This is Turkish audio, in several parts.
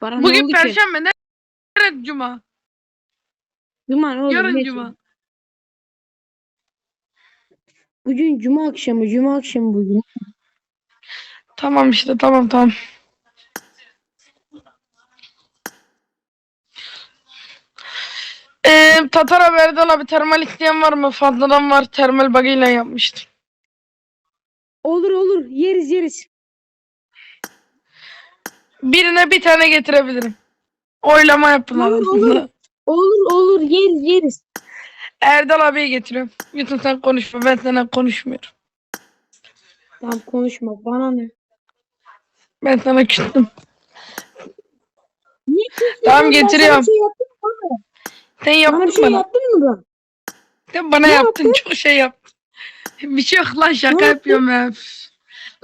Bana ne Bugün oldu ki? perşembe ne? Nerede cuma? Cuma ne oldu? Yarın Neyse. cuma. Bugün cuma akşamı. Cuma akşamı bugün. Tamam işte tamam tamam. Ee, Tatar Haber'den abi termal isteyen var mı? Fazladan var. Termal bagıyla yapmıştım. Olur olur. Yeriz yeriz. Birine bir tane getirebilirim. Oylama yapın Olur, arasında. Olur olur. Yeriz yeriz. Erdal abiye getiriyorum. Yutun sen konuşma. Ben sana konuşmuyorum. Tamam konuşma. Bana ne? Ben sana küstüm. Niye küstün Tamam, getiriyorum. şey? Sen Bana bir yaptın şey bana. yaptın mı ben? Sen bana Ne yaptın. Çok şey yaptın. Bir şey yok lan şaka Ne yapıyorum ya. Üf.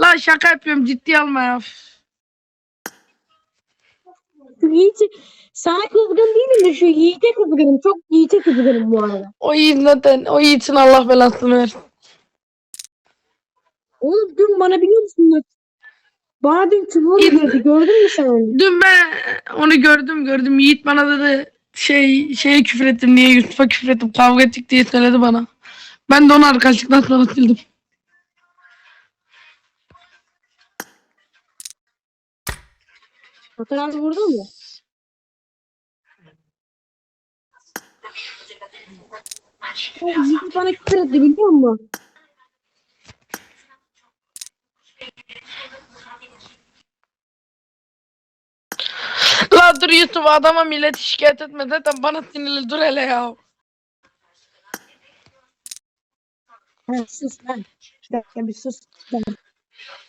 Lan şaka yapıyorum. Ciddi alma ya. Şu Yiğit'i sana kızgın değilim de şu Yiğit'e kızgınım. Çok Yiğit'e kızgınım bu arada. O yiğit zaten. O yiğitin Allah belasını versin. Oğlum dün bana biliyor musun? Bana dün çubuğu verdi. Gördün mü sen onu? Dün ben onu gördüm gördüm. Yiğit bana dedi şey şeye küfür ettim diye Yusuf'a küfür ettim. Kavga ettik diye söyledi bana. Ben de onu arkadaşlıktan sonra sildim. Fotoğraf burada mı? Yiğit bana küfür etti biliyor musun? La dur Yusuf adama millet şikayet etme zaten bana sinirli dur hele ya. Ha, sus lan. Bir dakika bir sus.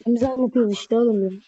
Biz anlatıyoruz işte oğlum. ya.